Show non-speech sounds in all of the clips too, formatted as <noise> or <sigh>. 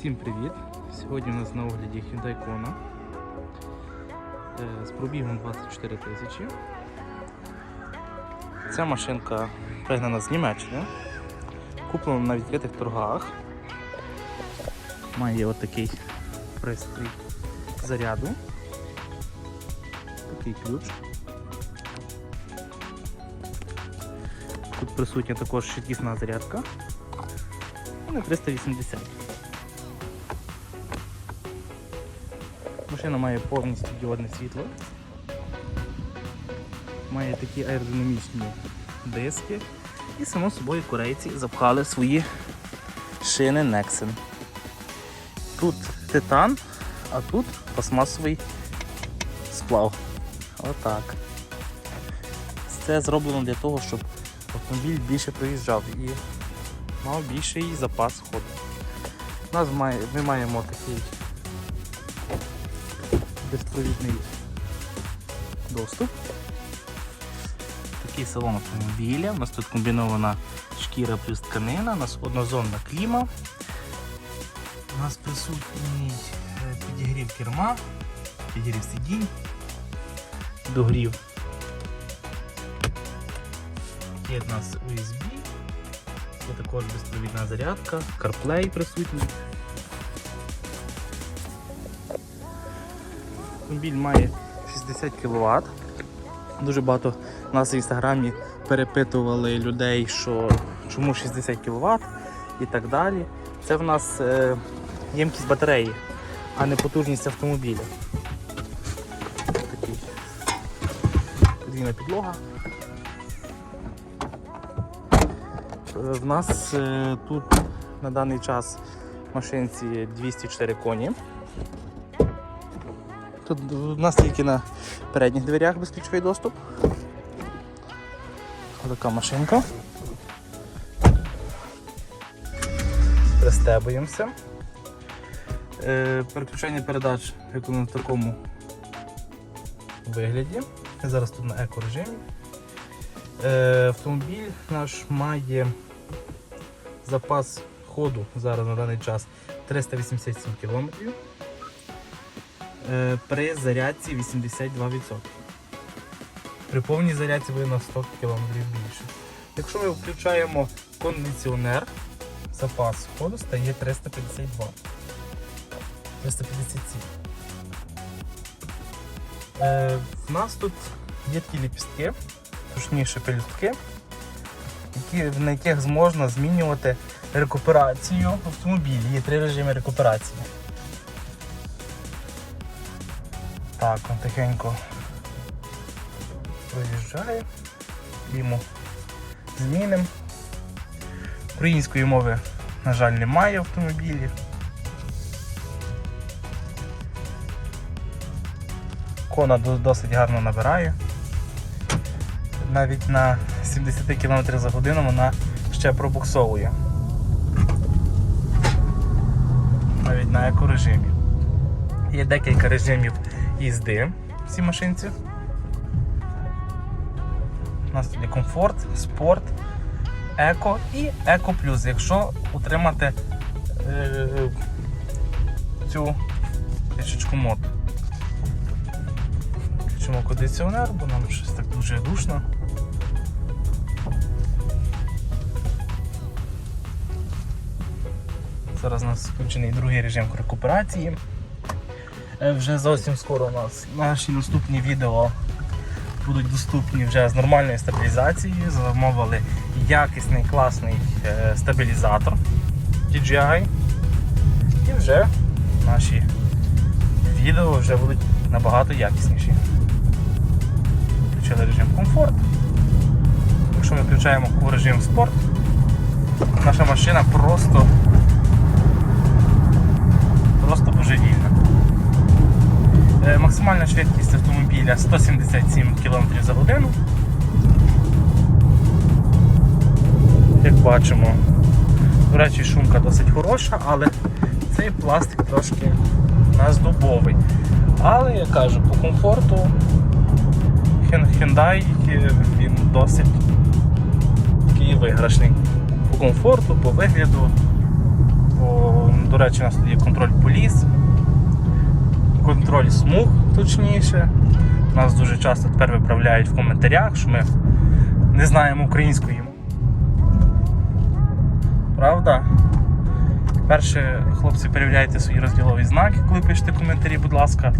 Всім привіт! Сьогодні у нас на огляді Hyundai Kona Е, з пробігом 24 тисячі. Ця машинка пригнана з Німеччини, куплена на відкритих торгах. Має отакий пристрій заряду, такий ключ. Тут присутня також швидкісна зарядка. І на 380. Машина має повністю діодне світло. Має такі аеродинамічні диски. І само собою корейці запхали свої шини Nexen. Тут титан, а тут пластмасовий сплав. Отак. Це зроблено для того, щоб автомобіль більше проїжджав і мав більший запас ходу. У нас має, ми маємо такий безпровідний доступ. Такий салон автомобіля. У нас тут комбінована шкіра плюс тканина, у нас однозонна кліма. У нас присутній е, підігрів керма, підігрів сидінь, догрів. Є в нас USB, є також безпровідна зарядка, CarPlay присутній. Автомобіль має 60 кВт. Дуже багато нас в інстаграмі перепитували людей, що чому 60 кВт і так далі. Це в нас е, ємкість батареї, а не потужність автомобіля. Такий подвійна підлога. Е, В нас е, тут на даний час в машинці 204 коні. Тут у нас тільки на передніх дверях безключовий доступ. Така машинка. Пристебуємося. Е, переключення передач виконано в такому вигляді. Зараз тут на еко режимі. Е, автомобіль наш має запас ходу зараз на даний час 387 км. Е, при зарядці 82%. При повній зарядці буде на 100 км більше. Якщо ми включаємо кондиціонер, запас ходу стає 352. 357. Е, в нас тут є такі ліпістки, точніше пелюстки, які, на яких можна змінювати рекуперацію автомобіля. Є три режими рекуперації. Так, он тихенько проїжджає. Йому змінимо. Української мови, на жаль, немає в автомобілі. Кона досить гарно набирає. Навіть на 70 км за годину вона ще пробуксовує. Навіть на екорежимі. Є декілька режимів їзди в цій машинці. У нас тут комфорт, спорт, еко і еко плюс, якщо утримати е, цю фішечку мод. Включимо кондиціонер, бо нам щось так дуже душно. Зараз у нас включений другий режим рекуперації. Е, Вже зовсім скоро у нас наші наступні відео будуть доступні вже з нормальною стабілізацією. Замовили якісний класний е, стабілізатор DJI. І вже наші відео вже будуть набагато якісніші. Включили режим комфорт. Якщо ми включаємо в режим спорт, наша машина просто просто божевільна. Е, Максимальна швидкість автомобіля 177 км за годину. Як бачимо, до речі, шумка досить хороша, але цей пластик трошки дубовий. Але я кажу, по комфорту Hyun- Hyundai е, він досить такий виграшний. По комфорту, по вигляду, по, до речі, у нас тут є контроль поліс, контроль смуг, точніше. Нас дуже часто тепер виправляють в коментарях, що ми не знаємо української. Правда? Перше, хлопці, перевіряйте свої розділові знаки, коли пишете коментарі, будь ласка.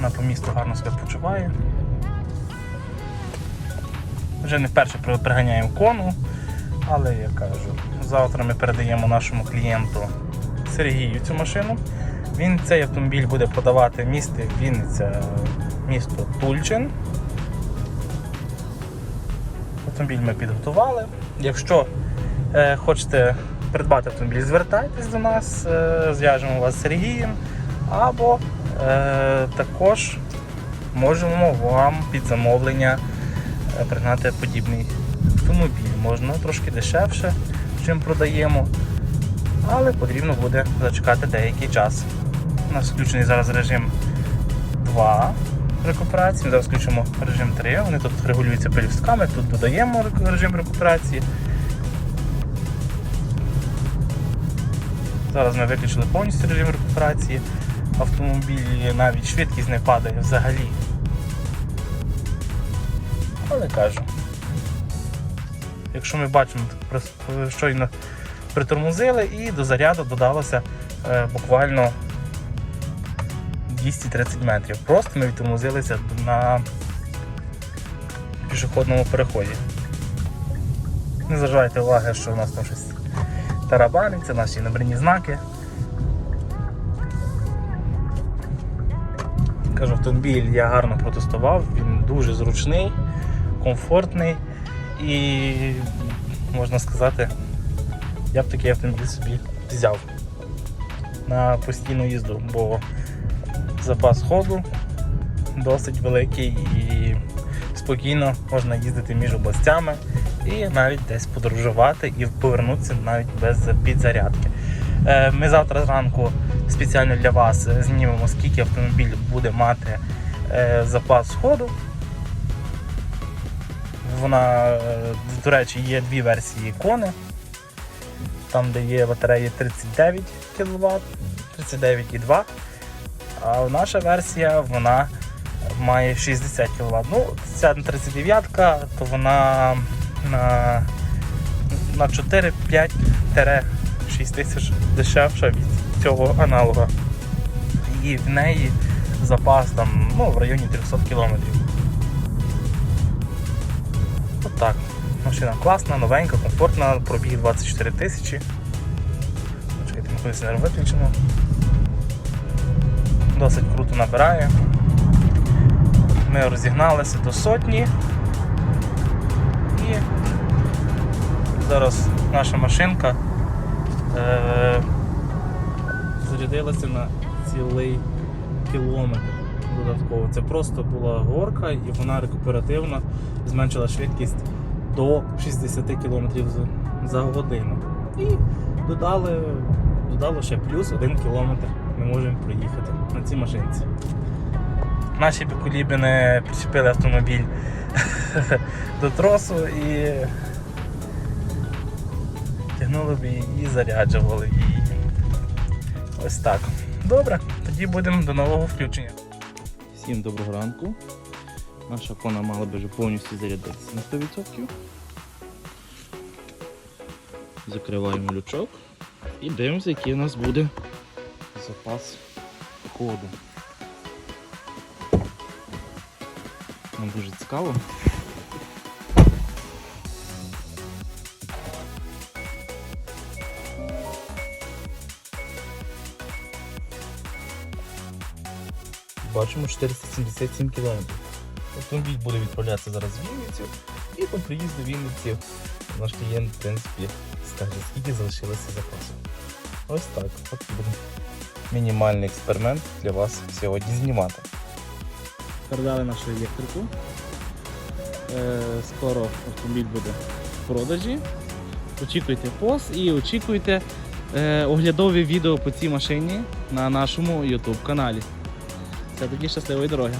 На по місту гарно себе почуває. Вже не вперше приганяємо кону, але я кажу, завтра ми передаємо нашому клієнту Сергію цю машину. Він цей автомобіль буде продавати в місті Вінниця, місто Тульчин. Автомобіль ми підготували. Якщо е, хочете придбати автомобіль, звертайтесь до нас, е, зв'яжемо вас з Сергієм, або е, також можемо вам під замовлення е, пригнати подібний автомобіль. Можна трошки дешевше, чим продаємо, але потрібно буде зачекати деякий час. У нас включений зараз режим 2 рекуперації. Зараз включимо режим 3. Вони тут регулюються пелюстками, тут додаємо режим рекуперації. Зараз ми виключили повністю режим рекуперації. Автомобілі навіть швидкість не падає взагалі. Але кажу. Якщо ми бачимо, щойно притормозили і до заряду додалося е, буквально 230 метрів. Просто ми відтормозилися на пішохідному переході. Не зважайте уваги, що у нас там щось тарабанить, це наші набрані знаки. Кажу, автомобіль я гарно протестував, він дуже зручний, комфортний і можна сказати, я б такий автомобіль собі взяв на постійну їзду, бо запас ходу досить великий і спокійно можна їздити між областями і навіть десь подорожувати і повернутися навіть без підзарядки. Е, Ми завтра зранку спеціально для вас знімемо, скільки автомобіль буде мати е, запас ходу. Вона, е, до речі, є дві версії ікони. Там, де є батареї 39 кВт, 39,2 а наша версія вона має 60 кВт. Ну, ця 39-ка, то вона на, на 4-5-6 тисяч дешевша від цього аналога. І в неї запас там ну, в районі 300 км. Отак. Машина класна, новенька, комфортна, пробіг 24 тисячі. Чекайте, ми зараз виключимо досить круто набирає. Ми розігналися до сотні і зараз наша машинка е- зарядилася на цілий кілометр додатково. Це просто була горка і вона рекуперативно зменшила швидкість до 60 км за, годину. І додали, додало ще плюс 1 кілометр ми можемо проїхати на цій машинці. Наші бікулібини причепили автомобіль <laughs> до тросу і тягнули б її і заряджували її. Ось так. Добре, тоді будемо до нового включення. Всім доброго ранку. Наша кона мала би вже повністю зарядитися на 100%. Закриваємо лючок і дивимося, який у нас буде запас ходу. Нам дуже цікаво. Бачимо 477 км. Автомобіль буде відправлятися зараз в Вінницю і по приїзду в Вінниці наш клієнт, в принципі, скаже, скільки залишилося запасу. Ось так. От будемо мінімальний експеримент для вас сьогодні знімати. Передали нашу електрику. Е, Скоро автомобіль буде в продажі. Очікуйте пост і очікуйте е, оглядові відео по цій машині на нашому YouTube каналі. Все тоді щасливої дороги.